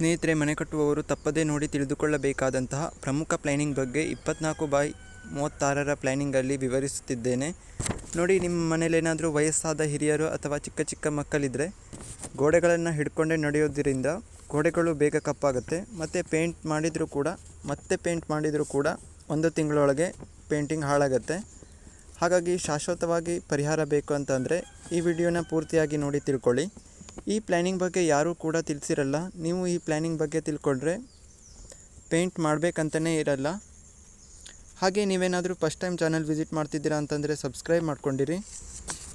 ಸ್ನೇಹಿತರೆ, ಮನೆ ಕಟ್ಟುವವರು ತಪ್ಪದೇ ನೋಡಿ ತಿಳಿದುಕೊಳ್ಳಬೇಕಾದಂತಹ ಪ್ರಮುಖ ಪ್ಲ್ಯಾನಿಂಗ್ ಬಗ್ಗೆ ಇಪ್ಪತ್ನಾಲ್ಕು ಬೈ ಮೂವತ್ತಾರರ ಪ್ಲ್ಯಾನಿಂಗಲ್ಲಿ ವಿವರಿಸುತ್ತಿದ್ದೇನೆ. ನೋಡಿ, ನಿಮ್ಮ ಮನೇಲೇನಾದರೂ ವಯಸ್ಸಾದ ಹಿರಿಯರು ಅಥವಾ ಚಿಕ್ಕ ಚಿಕ್ಕ ಮಕ್ಕಳಿದ್ದರೆ ಗೋಡೆಗಳನ್ನು ಹಿಡ್ಕೊಂಡೇ ನಡೆಯೋದ್ರಿಂದ ಗೋಡೆಗಳು ಬೇಗ ಕಪ್ಪಾಗುತ್ತೆ. ಮತ್ತು ಪೇಂಟ್ ಮಾಡಿದರೂ ಕೂಡ, ಮತ್ತೆ ಪೇಂಟ್ ಮಾಡಿದರೂ ಕೂಡ ಒಂದು ತಿಂಗಳೊಳಗೆ ಪೇಂಟಿಂಗ್ ಹಾಳಾಗುತ್ತೆ. ಹಾಗಾಗಿ ಶಾಶ್ವತವಾಗಿ ಪರಿಹಾರ ಬೇಕು ಅಂತಂದರೆ ಈ ವಿಡಿಯೋನ ಪೂರ್ತಿಯಾಗಿ ನೋಡಿ ತಿಳ್ಕೊಳ್ಳಿ. ಈ ಪ್ಲ್ಯಾನಿಂಗ್ ಬಗ್ಗೆ ಯಾರೂ ಕೂಡ ತಿಳಿಸಿರಲ್ಲ. ನೀವು ಈ ಪ್ಲ್ಯಾನಿಂಗ್ ಬಗ್ಗೆ ತಿಳ್ಕೊಂಡ್ರೆ ಪೇಂಟ್ ಮಾಡಬೇಕಂತಲೇ ಇರಲ್ಲ. ಹಾಗೆ ನೀವೇನಾದರೂ ಫಸ್ಟ್ ಟೈಮ್ ಚಾನಲ್ ವಿಸಿಟ್ ಮಾಡ್ತಿದ್ದೀರಾ ಅಂತಂದರೆ ಸಬ್ಸ್ಕ್ರೈಬ್ ಮಾಡ್ಕೊಂಡಿರಿ.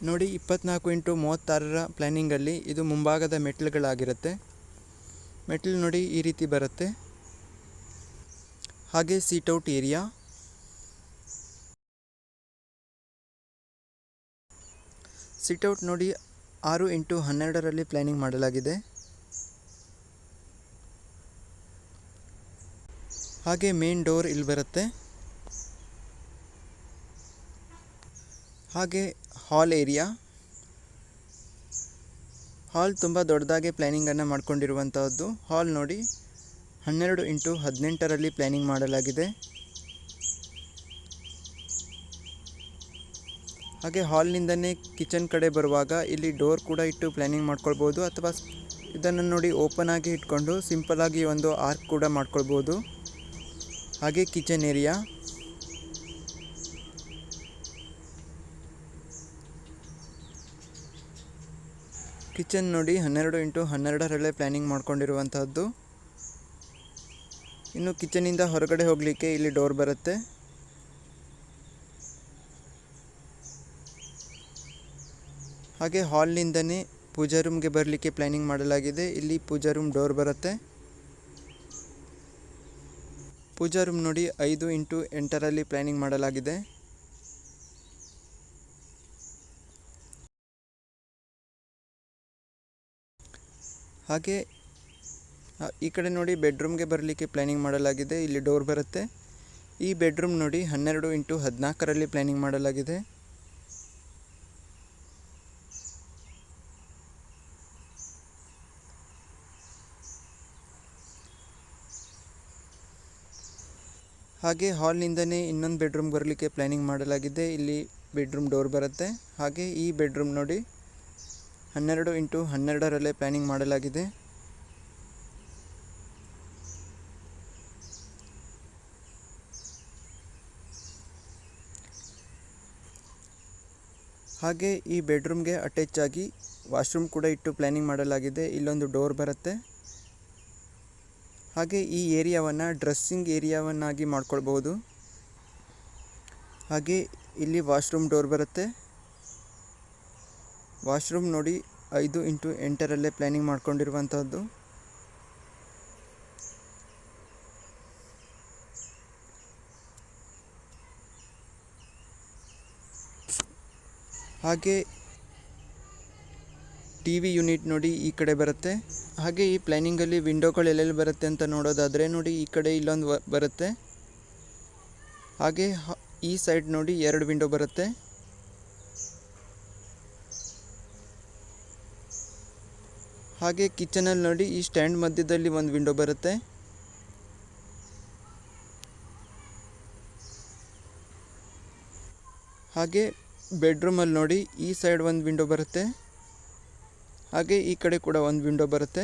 ನೋಡಿ, ಇಪ್ಪತ್ನಾಲ್ಕು ಇಂಟು ಮೂವತ್ತಾರರ ಪ್ಲ್ಯಾನಿಂಗಲ್ಲಿ ಇದು ಮುಂಭಾಗದ ಮೆಟ್ಲುಗಳಾಗಿರುತ್ತೆ ಮೆಟ್ಲು ನೋಡಿ ಈ ರೀತಿ ಬರುತ್ತೆ. ಹಾಗೆ ಸೀಟೌಟ್ ಏರಿಯಾ. ಸಿಟೌಟ್ ನೋಡಿ ಆರು ಇಂಟು ಹನ್ನೆರಡರಲ್ಲಿ ಪ್ಲ್ಯಾನಿಂಗ್ ಮಾಡಲಾಗಿದೆ. ಹಾಗೆ ಮೇನ್ ಡೋರ್ ಇಲ್ಲಿ ಬರುತ್ತೆ. ಹಾಗೆ ಹಾಲ್ ಏರಿಯಾ. ಹಾಲ್ ತುಂಬ ದೊಡ್ಡದಾಗಿ ಪ್ಲ್ಯಾನಿಂಗನ್ನು ಮಾಡಿಕೊಂಡಿರುವಂಥದ್ದು ಹಾಲ್ ನೋಡಿ ಹನ್ನೆರಡು ಇಂಟು ಹದಿನೆಂಟರಲ್ಲಿ ಪ್ಲ್ಯಾನಿಂಗ್ ಮಾಡಲಾಗಿದೆ. ಹಾಗೆ ಹಾಲ್ನಿಂದನೇ ಕಿಚನ್ ಕಡೆ ಬರುವಾಗ ಇಲ್ಲಿ ಡೋರ್ ಕೂಡ ಇಟ್ಟು ಪ್ಲ್ಯಾನಿಂಗ್ ಮಾಡ್ಕೊಳ್ಬೋದು ಅಥವಾ ಇದನ್ನು ನೋಡಿ ಓಪನ್ ಆಗಿ ಇಟ್ಕೊಂಡು ಸಿಂಪಲ್ ಆಗಿ ಒಂದು ಆರ್ಕ್ ಕೂಡ ಮಾಡ್ಕೊಳ್ಬೋದು. ಹಾಗೆ ಕಿಚನ್ ಏರಿಯಾ ಕಿಚನ್ ನೋಡಿ ಹನ್ನೆರಡು ಇಂಟು ಹನ್ನೆರಡರಲ್ಲೇ ಪ್ಲ್ಯಾನಿಂಗ್ ಮಾಡ್ಕೊಂಡಿರುವಂತಹದ್ದು. ಇನ್ನು ಕಿಚನಿಂದ ಹೊರಗಡೆ ಹೋಗಲಿಕ್ಕೆ ಇಲ್ಲಿ ಡೋರ್ ಬರುತ್ತೆ. ಹಾಗೆ ಹಾಲ್ನಿಂದನೇ ಪೂಜಾ ರೂಮ್ಗೆ ಬರಲಿಕ್ಕೆ ಪ್ಲ್ಯಾನಿಂಗ್ ಮಾಡಲಾಗಿದೆ. ಇಲ್ಲಿ ಪೂಜಾ ರೂಮ್ ಡೋರ್ ಬರುತ್ತೆ. ಪೂಜಾ ರೂಮ್ ನೋಡಿ ಐದು ಇಂಟು ಎಂಟರಲ್ಲಿ ಪ್ಲ್ಯಾನಿಂಗ್ ಮಾಡಲಾಗಿದೆ. ಹಾಗೆ ಈ ಕಡೆ ನೋಡಿ ಬೆಡ್ರೂಮ್ಗೆ ಬರಲಿಕ್ಕೆ ಪ್ಲ್ಯಾನಿಂಗ್ ಮಾಡಲಾಗಿದೆ. ಇಲ್ಲಿ ಡೋರ್ ಬರುತ್ತೆ. ಈ ಬೆಡ್ರೂಮ್ ನೋಡಿ ಹನ್ನೆರಡು ಇಂಟು ಹದಿನಾಲ್ಕರಲ್ಲಿ ಪ್ಲ್ಯಾನಿಂಗ್ ಮಾಡಲಾಗಿದೆ. ಹಾಗೆ ಹಾಲ್ನಿಂದನೇ ಇನ್ನೊಂದು ಬೆಡ್ರೂಮ್ ಬರಲಿಕ್ಕೆ ಪ್ಲ್ಯಾನಿಂಗ್ ಮಾಡಲಾಗಿದೆ. ಇಲ್ಲಿ ಬೆಡ್ರೂಮ್ ಡೋರ್ ಬರುತ್ತೆ. ಹಾಗೆ ಈ ಬೆಡ್ರೂಮ್ ನೋಡಿ, ಹನ್ನೆರಡು ಇಂಟು ಹನ್ನೆರಡರಲ್ಲೇ ಪ್ಲ್ಯಾನಿಂಗ್ ಮಾಡಲಾಗಿದೆ. ಹಾಗೆ ಈ ಬೆಡ್ರೂಮ್ಗೆ ಅಟ್ಯಾಚ್ ಆಗಿ ವಾಶ್ರೂಮ್ ಕೂಡ ಇಟ್ಟು ಪ್ಲ್ಯಾನಿಂಗ್ ಮಾಡಲಾಗಿದೆ. ಇಲ್ಲೊಂದು ಡೋರ್ ಬರುತ್ತೆ. ಹಾಗೆ ಈ ಏರಿಯಾವನ್ನು ಡ್ರೆಸ್ಸಿಂಗ್ ಏರಿಯಾವನ್ನಾಗಿ ಮಾಡ್ಕೊಳ್ಬೋದು ಹಾಗೆ ಇಲ್ಲಿ ವಾಶ್ರೂಮ್ ಡೋರ್ ಬರುತ್ತೆ. ವಾಶ್ರೂಮ್ ನೋಡಿ ಐದು ಇಂಟು ಎಂಟರಲ್ಲೇ ಪ್ಲ್ಯಾನಿಂಗ್ ಮಾಡ್ಕೊಂಡಿರುವಂಥದ್ದು ಹಾಗೆ ಟಿ ವಿ ಯೂನಿಟ್ ನೋಡಿ ಈ ಕಡೆ ಬರುತ್ತೆ. ಹಾಗೆ ಈ ಪ್ಲ್ಯಾನಿಂಗಲ್ಲಿ ವಿಂಡೋಗಳು ಎಲ್ಲೆಲ್ಲಿ ಬರುತ್ತೆ ಅಂತ ನೋಡೋದಾದರೆ ನೋಡಿ ಈ ಕಡೆ ಇಲ್ಲೊಂದು ಬರುತ್ತೆ. ಹಾಗೆ ಈ ಸೈಡ್ ನೋಡಿ ಎರಡು ವಿಂಡೋ ಬರುತ್ತೆ. ಹಾಗೆ ಕಿಚನಲ್ಲಿ ನೋಡಿ ಈ ಸ್ಟ್ಯಾಂಡ್ ಮಧ್ಯದಲ್ಲಿ ಒಂದು ವಿಂಡೋ ಬರುತ್ತೆ. ಹಾಗೆ ಬೆಡ್ರೂಮಲ್ಲಿ ನೋಡಿ ಈ ಸೈಡ್ ಒಂದು ವಿಂಡೋ ಬರುತ್ತೆ. ಹಾಗೆ ಈ ಕಡೆ ಕೂಡ ಒಂದು ವಿಂಡೋ ಬರುತ್ತೆ.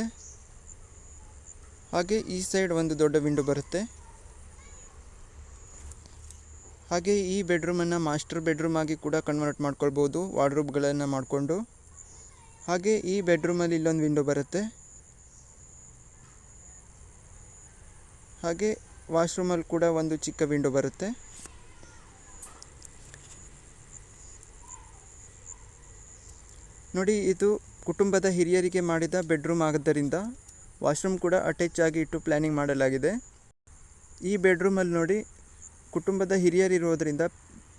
ಹಾಗೆ ಈ ಸೈಡ್ ಒಂದು ದೊಡ್ಡ ವಿಂಡೋ ಬರುತ್ತೆ. ಹಾಗೆ ಈ ಬೆಡ್ರೂಮನ್ನು ಮಾಸ್ಟರ್ ಬೆಡ್ರೂಮ್ ಆಗಿ ಕೂಡ ಕನ್ವರ್ಟ್ ಮಾಡ್ಕೊಳ್ಬೋದು, ವಾರ್ಡ್ರೂಬ್ಗಳನ್ನು ಮಾಡಿಕೊಂಡು. ಹಾಗೆ ಈ ಬೆಡ್ರೂಮಲ್ಲಿ ಇಲ್ಲೊಂದು ವಿಂಡೋ ಬರುತ್ತೆ. ಹಾಗೆ ವಾಶ್ರೂಮಲ್ಲಿ ಕೂಡ ಒಂದು ಚಿಕ್ಕ ವಿಂಡೋ ಬರುತ್ತೆ. ನೋಡಿ, ಇದು ಕುಟುಂಬದ ಹಿರಿಯರಿಗೆ ಮಾಡಿದ ಬೆಡ್ರೂಮ್ ಆದ್ದರಿಂದ ವಾಶ್ರೂಮ್ ಕೂಡ ಅಟ್ಯಾಚ್ ಆಗಿ ಇಟ್ಟು ಪ್ಲ್ಯಾನಿಂಗ್ ಮಾಡಲಾಗಿದೆ. ಈ ಬೆಡ್ರೂಮಲ್ಲಿ ನೋಡಿ ಕುಟುಂಬದ ಹಿರಿಯರಿರೋದ್ರಿಂದ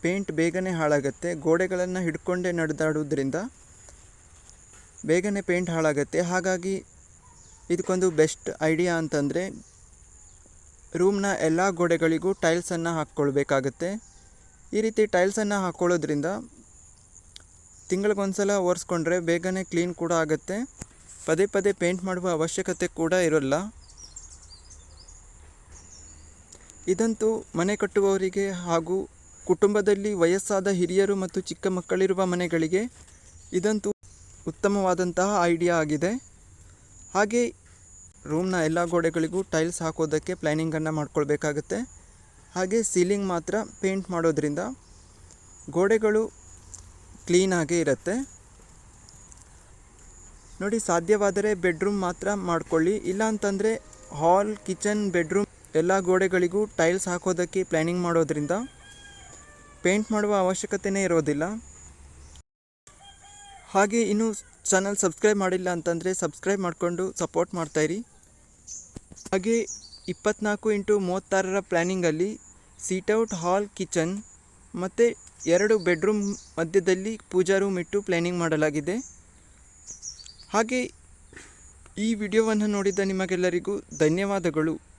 ಪೇಂಟ್ ಬೇಗನೆ ಹಾಳಾಗುತ್ತೆ. ಗೋಡೆಗಳನ್ನು ಹಿಡ್ಕೊಂಡೇ ನಡೆದಾಡೋದ್ರಿಂದ ಬೇಗನೆ ಪೇಂಟ್ ಹಾಳಾಗುತ್ತೆ. ಹಾಗಾಗಿ ಇದಕ್ಕೊಂದು ಬೆಸ್ಟ್ ಐಡಿಯಾ ಅಂತಂದರೆ ರೂಮ್ನ ಎಲ್ಲ ಗೋಡೆಗಳಿಗೂ ಟೈಲ್ಸನ್ನು ಹಾಕ್ಕೊಳ್ಬೇಕಾಗತ್ತೆ. ಈ ರೀತಿ ಟೈಲ್ಸನ್ನು ಹಾಕ್ಕೊಳ್ಳೋದ್ರಿಂದ ತಿಂಗಳಿಗೊಂದ್ಸಲ ಒರೆಸ್ಕೊಂಡ್ರೆ ಬೇಗನೆ ಕ್ಲೀನ್ ಕೂಡ ಆಗುತ್ತೆ. ಪದೇ ಪದೇ ಪೇಂಟ್ ಮಾಡುವ ಅವಶ್ಯಕತೆ ಕೂಡ ಇರೋಲ್ಲ. ಇದಂತೂ ಮನೆ ಕಟ್ಟುವವರಿಗೆ ಹಾಗೂ ಕುಟುಂಬದಲ್ಲಿ ವಯಸ್ಸಾದ ಹಿರಿಯರು ಮತ್ತು ಚಿಕ್ಕ ಮಕ್ಕಳಿರುವ ಮನೆಗಳಿಗೆ ಇದಂತೂ ಉತ್ತಮವಾದಂತಹ ಐಡಿಯಾ ಆಗಿದೆ. ಹಾಗೆ ರೂಮ್ನ ಎಲ್ಲ ಗೋಡೆಗಳಿಗೂ ಟೈಲ್ಸ್ ಹಾಕೋದಕ್ಕೆ ಪ್ಲ್ಯಾನಿಂಗನ್ನು ಮಾಡ್ಕೊಳ್ಬೇಕಾಗತ್ತೆ. ಹಾಗೆ ಸೀಲಿಂಗ್ ಮಾತ್ರ ಪೇಂಟ್ ಮಾಡೋದ್ರಿಂದ ಗೋಡೆಗಳು ಕ್ಲೀನಾಗೇ ಇರುತ್ತೆ. ನೋಡಿ, ಸಾಧ್ಯವಾದರೆ ಬೆಡ್ರೂಮ್ ಮಾತ್ರ ಮಾಡ್ಕೊಳ್ಳಿ. ಇಲ್ಲ ಅಂತಂದರೆ ಹಾಲ್, ಕಿಚನ್, ಬೆಡ್ರೂಮ್ ಎಲ್ಲ ಗೋಡೆಗಳಿಗೂ ಟೈಲ್ಸ್ ಹಾಕೋದಕ್ಕೆ ಪ್ಲ್ಯಾನಿಂಗ್ ಮಾಡೋದ್ರಿಂದ ಪೇಂಟ್ ಮಾಡುವ ಅವಶ್ಯಕತೆಯೇ ಇರೋದಿಲ್ಲ. ಹಾಗೆ ಇನ್ನೂ ಚಾನಲ್ ಸಬ್ಸ್ಕ್ರೈಬ್ ಮಾಡಿಲ್ಲ ಅಂತಂದರೆ ಸಬ್ಸ್ಕ್ರೈಬ್ ಮಾಡಿಕೊಂಡು ಸಪೋರ್ಟ್ ಮಾಡ್ತಾಯಿರಿ ಹಾಗೆ ಇಪ್ಪತ್ನಾಲ್ಕು ಇಂಟು ಮೂವತ್ತಾರರ ಪ್ಲ್ಯಾನಿಂಗಲ್ಲಿ ಸೀಟೌಟ್ ಹಾಲ್, ಕಿಚನ್ ಮತ್ತು ಎರಡು ಬೆಡ್ರೂಮ್ ಮಧ್ಯದಲ್ಲಿ ಪೂಜಾ ರೂಮ್ ಇಟ್ಟು ಪ್ಲ್ಯಾನಿಂಗ್ ಮಾಡಲಾಗಿದೆ. ಹಾಗೆ ಈ ವಿಡಿಯೋವನ್ನು ನೋಡಿದ ನಿಮಗೆಲ್ಲರಿಗೂ ಧನ್ಯವಾದಗಳು.